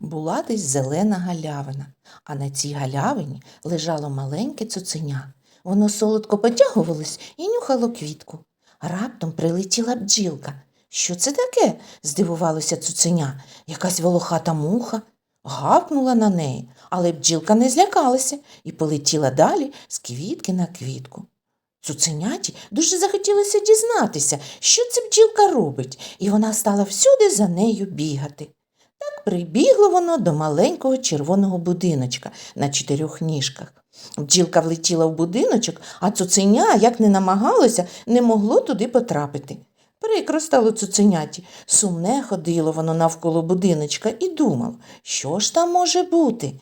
Була десь зелена галявина, а на цій галявині лежало маленьке цуценя. Воно солодко потягувалось і нюхало квітку. Раптом прилетіла бджілка. Що це таке? здивувалося цуценя. Якась волохата муха. Гавкнула на неї, але бджілка не злякалася і полетіла далі з квітки на квітку. Цуценяті дуже захотілося дізнатися, що ця бджілка робить, і вона стала всюди за нею бігати. Так прибігло воно до маленького червоного будиночка на чотирьох ніжках. Бджілка влетіла в будиночок, а цуценя, як не намагалося, не могло туди потрапити. Прикро стало цуценяті. Сумне ходило воно навколо будиночка і думало, що ж там може бути.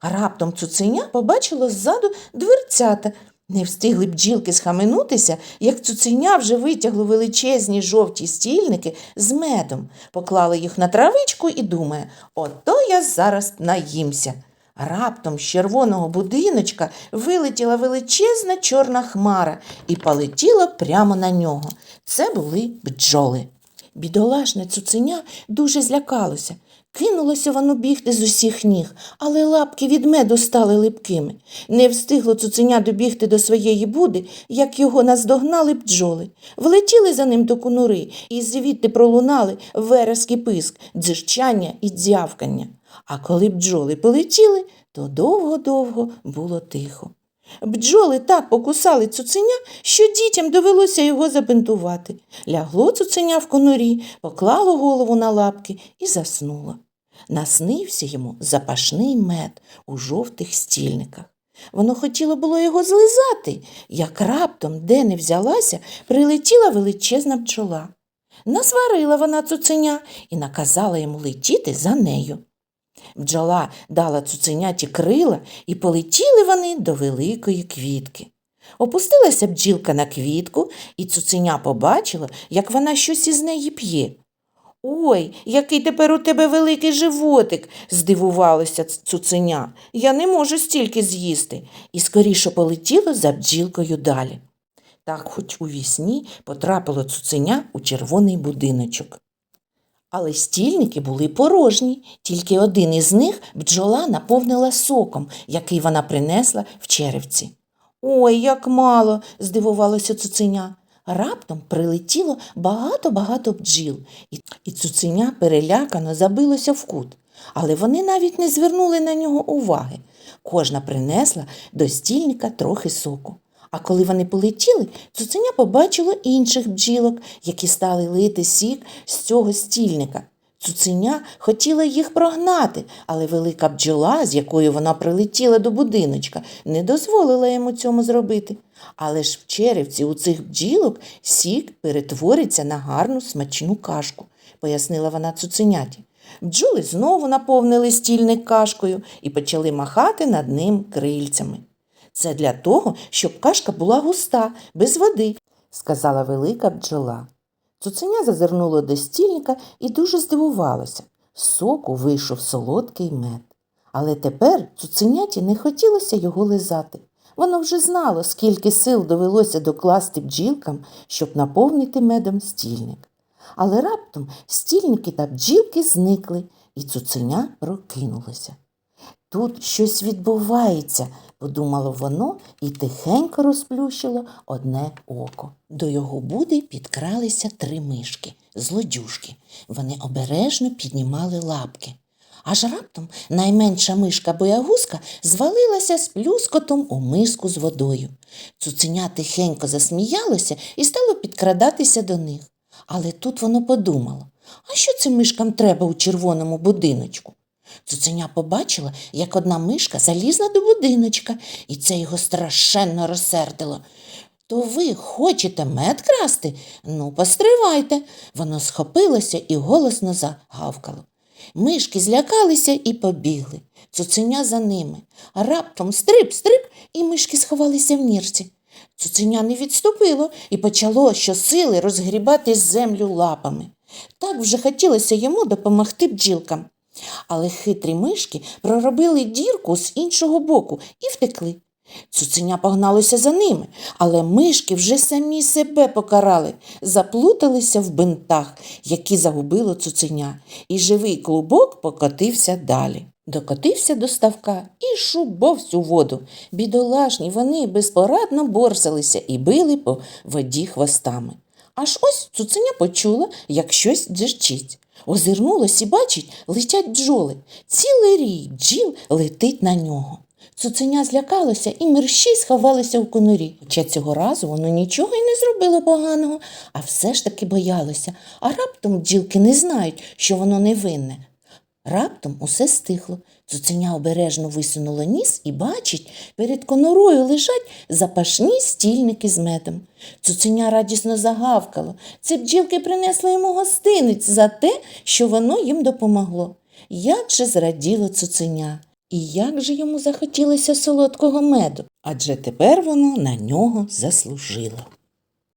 А раптом цуценя побачило ззаду дверцята. Не встигли бджілки схаменутися, як цуценя вже витягло величезні жовті стільники з медом, поклали їх на травичку і думає, ото я зараз наїмся. Раптом з червоного будиночка вилетіла величезна чорна хмара і полетіла прямо на нього. Це були бджоли. Бідолашне цуценя дуже злякалося. Кинулося воно бігти з усіх ніг, але лапки від меду стали липкими. Не встигло цуценя добігти до своєї буди, як його наздогнали бджоли. Влетіли за ним до конури, і звідти пролунали вереск писк, дзижчання і дзявкання. А коли бджоли полетіли, то довго-довго було тихо. Бджоли так покусали цуценя, що дітям довелося його забинтувати. Лягло цуценя в конурі, поклало голову на лапки і заснуло. Наснився йому запашний мед у жовтих стільниках. Воно хотіло було його злизати, як раптом, де не взялася, прилетіла величезна бджола. Насварила вона цуценя і наказала йому летіти за нею. Бджола дала цуценяті крила, і полетіли вони до великої квітки. Опустилася бджілка на квітку, і цуценя побачила, як вона щось із неї п'є. Ой, який тепер у тебе великий животик, здивувалося цуценя. Я не можу стільки з'їсти. І скоріше полетіло за бджілкою далі. Так, хоч у вісні потрапило цуценя у червоний будиночок. Але стільники були порожні, тільки один із них бджола наповнила соком, який вона принесла в черевці. Ой, як мало, здивувалося цуценя. Раптом прилетіло багато-багато бджіл, і, цуценя перелякано забилося в кут. Але вони навіть не звернули на нього уваги. Кожна принесла до стільника трохи соку. А коли вони полетіли, цуценя побачило інших бджілок, які стали лити сік з цього стільника. Цуценя хотіла їх прогнати, але велика бджола, з якою вона прилетіла до будиночка, не дозволила йому цьому зробити. Але ж в черевці у цих бджілок сік перетвориться на гарну смачну кашку, пояснила вона цуценяті. Бджоли знову наповнили стільник кашкою і почали махати над ним крильцями. Це для того, щоб кашка була густа, без води, сказала велика бджола. Цуценя зазирнуло до стільника і дуже здивувалося. З соку вийшов солодкий мед. Але тепер цуценяті не хотілося його лизати. Воно вже знало, скільки сил довелося докласти бджілкам, щоб наповнити медом стільник. Але раптом стільники та бджілки зникли, і цуценя прокинулося. Тут щось відбувається, подумало воно і тихенько розплющило одне око. До його буди підкралися три мишки, злодюшки. Вони обережно піднімали лапки. Аж раптом найменша мишка боягузка звалилася з плюскотом у миску з водою. Цуценя тихенько засміялося і стало підкрадатися до них. Але тут воно подумало, а що цим мишкам треба у червоному будиночку? Цуценя побачила, як одна мишка залізла до будиночка, і це його страшенно розсердило. То ви хочете мед красти? Ну, постривайте. Воно схопилося і голосно загавкало. Мишки злякалися і побігли. Цуценя за ними. А раптом стрип, стрип, і мишки сховалися в нірці. Цуценя не відступило і почало щосили розгрібати землю лапами. Так вже хотілося йому допомогти бджілкам. Але хитрі мишки проробили дірку з іншого боку і втекли. Цуценя погналося за ними, але мишки вже самі себе покарали, заплуталися в бинтах, які загубило цуценя, і живий клубок покотився далі. Докотився до ставка і шубовсь у воду. Бідолашні вони безпорадно борсалися і били по воді хвостами. Аж ось цуценя почула, як щось дзижчить. Озирнулась і бачить, летять бджоли. Цілий рій бджіл летить на нього. Цуценя злякалося і мерщій сховалося в конурі. Хоча цього разу воно нічого й не зробило поганого, а все ж таки боялося. А раптом бджілки не знають, що воно невинне. Раптом усе стихло. Цуценя обережно висунуло ніс і бачить, перед конурою лежать запашні стільники з медом. Цуценя радісно загавкало. Це бджілки принесли йому гостиниць за те, що воно їм допомогло. Як же зраділо цуценя, і як же йому захотілося солодкого меду, адже тепер воно на нього заслужило.